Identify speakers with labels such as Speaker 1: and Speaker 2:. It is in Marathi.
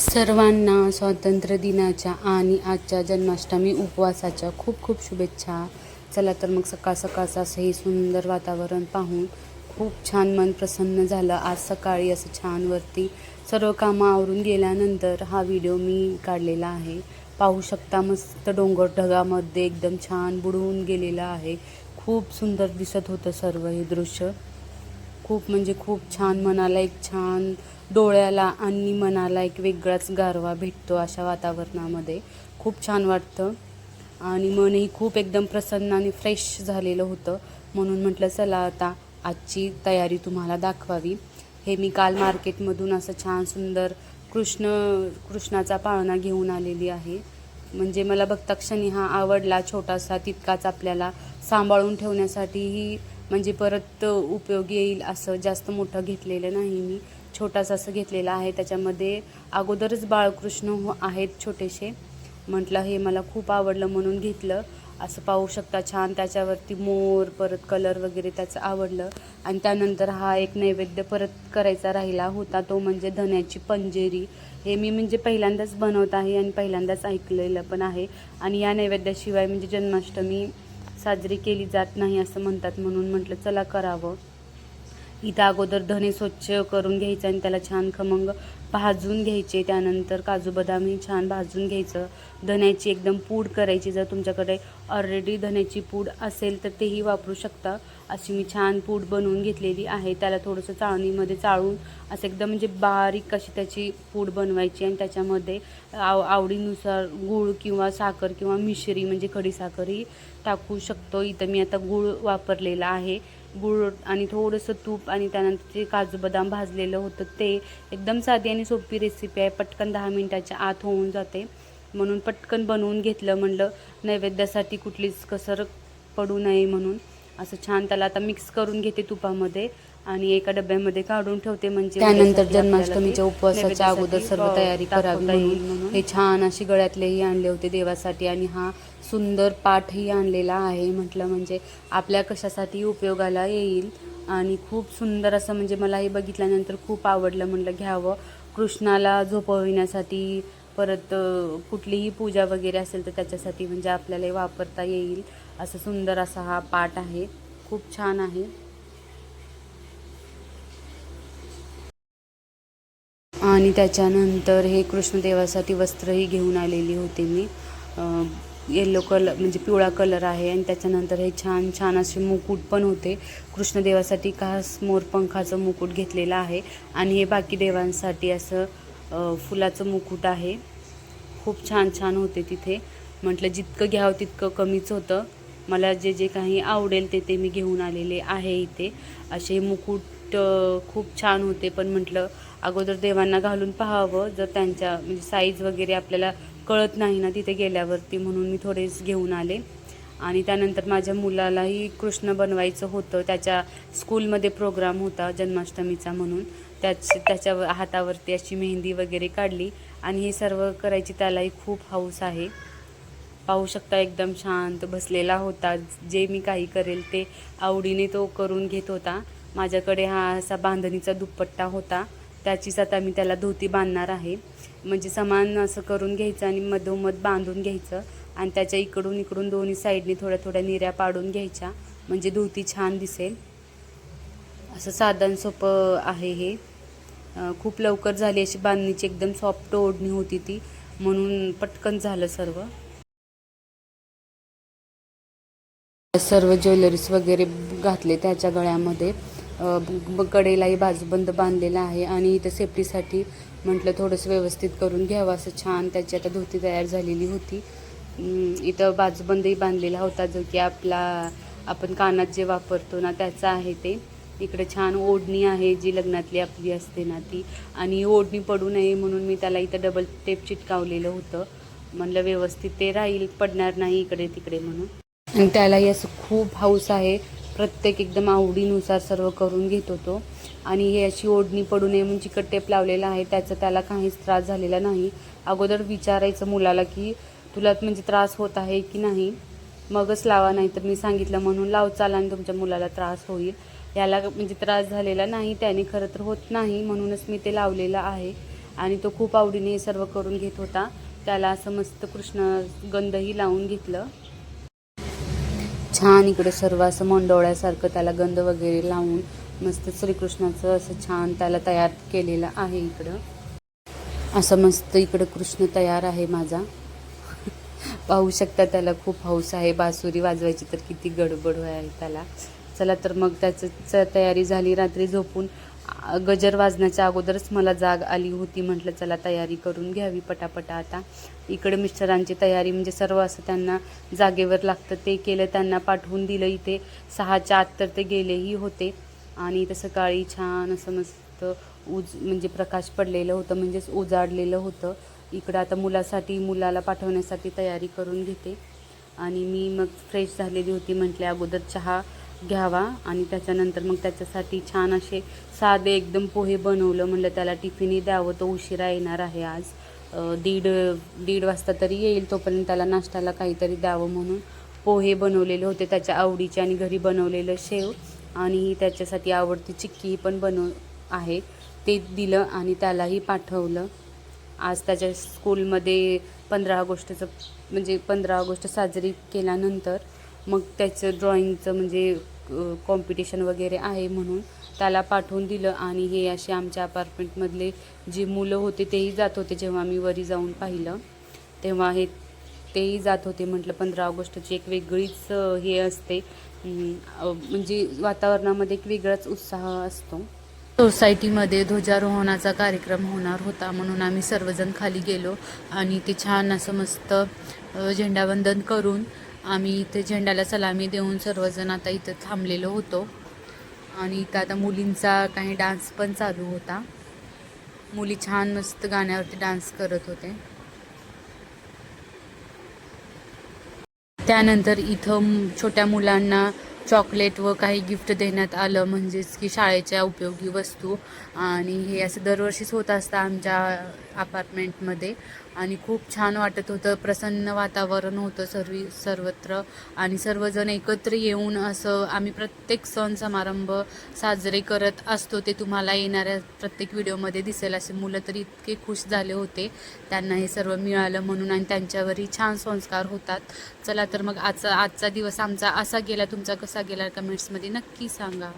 Speaker 1: सर्वांना स्वातंत्र्य दिनाच्या आणि आजच्या जन्माष्टमी उपवासाच्या खूप खूप शुभेच्छा. चला तर मग सकाळ सकाळचं असं हे सुंदर वातावरण पाहून खूप छान मन प्रसन्न झालं. आज सकाळी असं छान वरती सर्व कामं आवरून गेल्यानंतर हा व्हिडिओ मी काढलेला आहे. पाहू शकता मस्त डोंगर ढगामध्ये एकदम छान बुडवून गेलेला आहे. खूप सुंदर दिसत होतं सर्व हे दृश्य. खूप म्हणजे खूप छान मनाला एक छान डोळ्याला आणि मनाला एक वेगळाच गारवा भेटतो अशा वातावरणामध्ये. खूप छान वाटतं. आणि मनही खूप एकदम प्रसन्न आणि फ्रेश झालेलं होतं. म्हणून म्हटलं चला आता आजची तयारी तुम्हाला दाखवावी. हे मी काल मार्केटमधून असं छान सुंदर कृष्ण कृष्णाचा पाळणा घेऊन आलेली आहे. म्हणजे मला बघता क्षणी हा आवडला छोटासा तितकाच आपल्याला सांभाळून ठेवण्यासाठीही म्हणजे परत उपयोगी येईल असं जास्त मोठं घेतलेलं नाही मी. छोटासा असं घेतलेलं आहे. त्याच्यामध्ये अगोदरच बाळकृष्ण हो- आहेत छोटेसे. म्हटलं हे मला खूप आवडलं म्हणून घेतलं. असं पाहू शकता छान. त्याच्यावरती मोर परत कलर वगैरे त्याचं आवडलं. आणि त्यानंतर हा एक नैवेद्य परत करायचा राहिला होता. तो म्हणजे धन्याची पंजेरी. हे मी म्हणजे पहिल्यांदाच बनवत आहे आणि पहिल्यांदाच ऐकलेलं पण आहे. आणि या नैवेद्याशिवाय म्हणजे जन्माष्टमी साजरी केली जात नाही असं म्हणतात म्हणून म्हटलं चला करावं. इथं अगोदर धने स्वच्छ करून घ्यायचं आणि त्याला छान खमंग भाजून घ्यायचे. त्यानंतर काजू बदामही छान भाजून घ्यायचं. धण्याची एकदम पूड करायची. जर तुमच्याकडे ऑलरेडी धण्याची पूड असेल तर तेही वापरू शकता. अशी मी छान पूड बनवून घेतलेली आहे. त्याला थोडंसं चाळणीमध्ये चाळून असं एकदम म्हणजे बारीक अशी त्याची पूड बनवायची आणि त्याच्यामध्ये आव आवडीनुसार गूळ किंवा साखर किंवा मिश्री म्हणजे खडीसाखरही टाकू शकतो. इथं मी आता गूळ वापरलेला आहे. गूळ आणि थोडंसं तूप आणि त्यानंतर ते काजू बदाम भाजलेलं होतं ते एकदम साधी आणि सोपी रेसिपी आहे. पटकन दहा मिनटाच्या आत होऊन जाते. म्हणून पटकन बनवून घेतलं म्हणलं नैवेद्यासाठी कुठलीच कसर पडू नये म्हणून. असं छान त्याला आता मिक्स करून घेते तुपामध्ये आणि एका डब्यामध्ये काढून ठेवते म्हणजे त्यानंतर जन्माष्टमीच्या उपवासाच्या अगोदर सर्व
Speaker 2: अ,
Speaker 1: तयारी करावी म्हणून. हे छान अशी गळ्यातलेही आणले होते देवासाठी आणि हा सुंदर पाठही आणलेला आहे. म्हटलं म्हणजे आपल्या कशासाठी उपयोगाला येईल आणि खूप सुंदर असं म्हणजे मला हे बघितल्यानंतर खूप आवडलं. म्हटलं घ्यावं. कृष्णाला झोपविण्यासाठी परत कुठलीही पूजा वगैरे असेल तर त्याच्यासाठी म्हणजे आपल्याला हे वापरता येईल. असं सुंदर असा हा पाठ आहे. खूप छान आहे. आणि त्याच्यानंतर हे कृष्णदेवासाठी वस्त्रही घेऊन आलेली होते मी. येलो कलर म्हणजे पिवळा कलर आहे आणि त्याच्यानंतर हे छान छान असे मुकुट पण होते. कृष्णदेवासाठी खास मोरपंखाचं मुकुट घेतलेलं आहे. आणि हे बाकी देवांसाठी असं फुलाचं मुकुट आहे. खूप छान छान होते तिथे. म्हटलं जितकं घ्यावं तितकं कमीच होतं. मला जे जे काही आवडेल ते ते मी घेऊन आलेले आहे इथे. असे मुकुट खूप छान होते. पण म्हटलं अगोदर देवांना घालून पाहावं. जर त्यांच्या म्हणजे साईज वगैरे आपल्याला कळत नाही ना तिथे गेल्यावरती म्हणून मी थोडेच घेऊन आले. आणि त्यानंतर माझ्या मुलालाही कृष्ण बनवायचं होतं. त्याच्या स्कूलमध्ये प्रोग्राम होता जन्माष्टमीचा म्हणून. त्याच त्याच्या हातावरती अशी मेहंदी वगैरे काढली. आणि हे सर्व करायची त्यालाही खूप हौस आहे. पाहू शकता एकदम शांत बसलेला होता. जे मी काही करेल ते आवडीने तो करून घेत होता. माझ्याकडे हा असा बांधणीचा दुपट्टा होता. त्याचीच आता मी त्याला धोती बांधणार आहे. म्हणजे समान असं करून घ्यायचं आणि मधोमध बांधून घ्यायचं आणि त्याच्या इकडून इकडून दोन्ही साईडने थोड्या थोड्या निऱ्या पाडून घ्यायच्या. म्हणजे धोती छान दिसेल. असं साधन सोपं आहे हे. खूप लवकर झाली अशी बांधणीची एकदम सॉफ्ट ओढणी होती ती. म्हणून पटकन झालं सर्व. सर्व ज्वेलरीज वगैरे घातले त्याच्या गळ्यामध्ये. कडेलाही बाजूबंद बांधलेला आहे आणि इथं सेफ्टीसाठी म्हटलं थोडंसं व्यवस्थित करून घ्यावं असं छान त्याची आता धोती तयार झालेली होती. इथं बाजूबंदही बांधलेला होता जो की आपला आपण कानात जे वापरतो ना त्याचं आहे ते. इकडे छान ओढणी आहे जी लग्नातली आपली असते ना ती. आणि ओढणी पडू नये म्हणून मी त्याला इथं डबल टेप चिटकावलेलं होतं. म्हणलं व्यवस्थित ते राहील पडणार नाही इकडे तिकडे म्हणून. आणि त्यालाही असं खूप हौस आहे. प्रत्येक एकदम आवडीनुसार सर्व करून घेत होतो. आणि हे अशी ओढणी पडू नये म्हणून चिकट टेप लावलेला आहे. त्याचा त्याला काहीच त्रास झालेला नाही. अगोदर विचारायचं मुलाला की तुला म्हणजे त्रास होत आहे की नाही? मगच लावा नाही तर मी सांगितलं म्हणून लाव चाल आणि तुमच्या मुलाला त्रास होईल. याला म्हणजे त्रास झालेला नाही. त्याने खरं तर होत नाही म्हणूनच मी ते लावलेलं आहे. आणि तो खूप आवडीने सर्व करून घेत होता. त्याला असं मस्त कृष्ण गंधही लावून घेतलं. छान इकडे सर्व असं मंडोळ्यासारखं त्याला गंध वगैरे लावून मस्त श्रीकृष्णाचं असं छान त्याला तयार केलेलं आहे इकडं. असं मस्त इकडं कृष्ण तयार आहे माझा. पाहू शकता त्याला खूप हौस आहे बासुरी वाजवायची तर किती गडबड आहे त्याला. चला तर मग त्याचं तयारी झाली रात्री झोपून गजर वाजण्याच्या अगोदरच मला जाग आली होती. म्हटलं चला तयारी करून घ्यावी पटापटा आता. इकडे मिस्टरांची तयारी म्हणजे सर्व असं त्यांना जागेवर लागतं. ते केलं त्यांना पाठवून दिलं. इथे सहाच्या आत तर ते गेलेही होते. आणि इथं सकाळी छान असं मस्त उज म्हणजे प्रकाश पडलेलं होतं म्हणजेच उजाडलेलं होतं. इकडं आता मुलासाठी मुलाला पाठवण्यासाठी तयारी करून घेते. आणि मी मग फ्रेश झालेली होती म्हटले अगोदर चहा घ्यावा आणि त्याच्यानंतर मग त्याच्यासाठी छान असे साधे एकदम पोहे बनवलं म्हणलं त्याला टिफिनही द्यावं तो उशिरा येणार आहे आज. दीड दीड वाजता तरी येईल तोपर्यंत त्याला नाश्त्याला काहीतरी द्यावं म्हणून पोहे बनवलेले होते त्याच्या आवडीचे आणि घरी बनवलेलं शेव आणि त्याच्यासाठी आवडती चिक्की पण बनव आहे. ते दिलं आणि त्यालाही पाठवलं. आज त्याच्या स्कूलमध्ये पंधरा ऑगस्टचं म्हणजे पंधरा ऑगस्ट साजरी केल्यानंतर मग त्याचं ड्रॉइंगचं म्हणजे कॉम्पिटिशन वगैरे आहे म्हणून त्याला पाठवून दिलं आणि हे असे आमच्या अपार्टमेंटमधले जी मुलं होते तेही जात होते जेव्हा मी वरी जाऊन पाहिलं. तेव्हा हे तेही जात होते म्हटलं पंधरा ऑगस्टची एक वेगळीच हे असते. म्हणजे वातावरणामध्ये एक वेगळाच उत्साह असतो. सोसायटीमध्ये ध्वजारोहणाचा कार्यक्रम होणार होता म्हणून आम्ही सर्वजण खाली गेलो आणि ते छान असं मस्त झेंडावंदन करून आम्ही इथे झेंड्याला सलामी देऊन सर्वजण आता इथं थांबलेलो होतो. आणि इथं आता मुलींचा काही डान्स पण चालू होता. मुली छान मस्त गाण्यावरती डान्स करत होते. त्यानंतर इथं छोट्या मुलांना चॉकलेट व काही गिफ्ट देण्यात आलं म्हणजेच की शाळेच्या उपयोगी वस्तू. आणि हे असं दरवर्षीच होत असतं आमच्या अपार्टमेंटमध्ये. आणि खूप छान वाटत होतं प्रसन्न वातावरण होतं सर्व सर्वत्र. आणि सर्वजण एकत्र येऊन असं आम्ही प्रत्येक सण समारंभ साजरे करत असतो. ते तुम्हाला येणाऱ्या प्रत्येक व्हिडिओमध्ये दिसेल. असे मुलं तरी इतके खुश झाले होते. त्यांना हे सर्व मिळालं म्हणून आणि त्यांच्यावरही छान संस्कार होतात. चला तर मग आजचा आजचा दिवस आमचा असा गेला. तुमचा कसा कसा गेला कमेंट्समध्ये नक्की सांगा.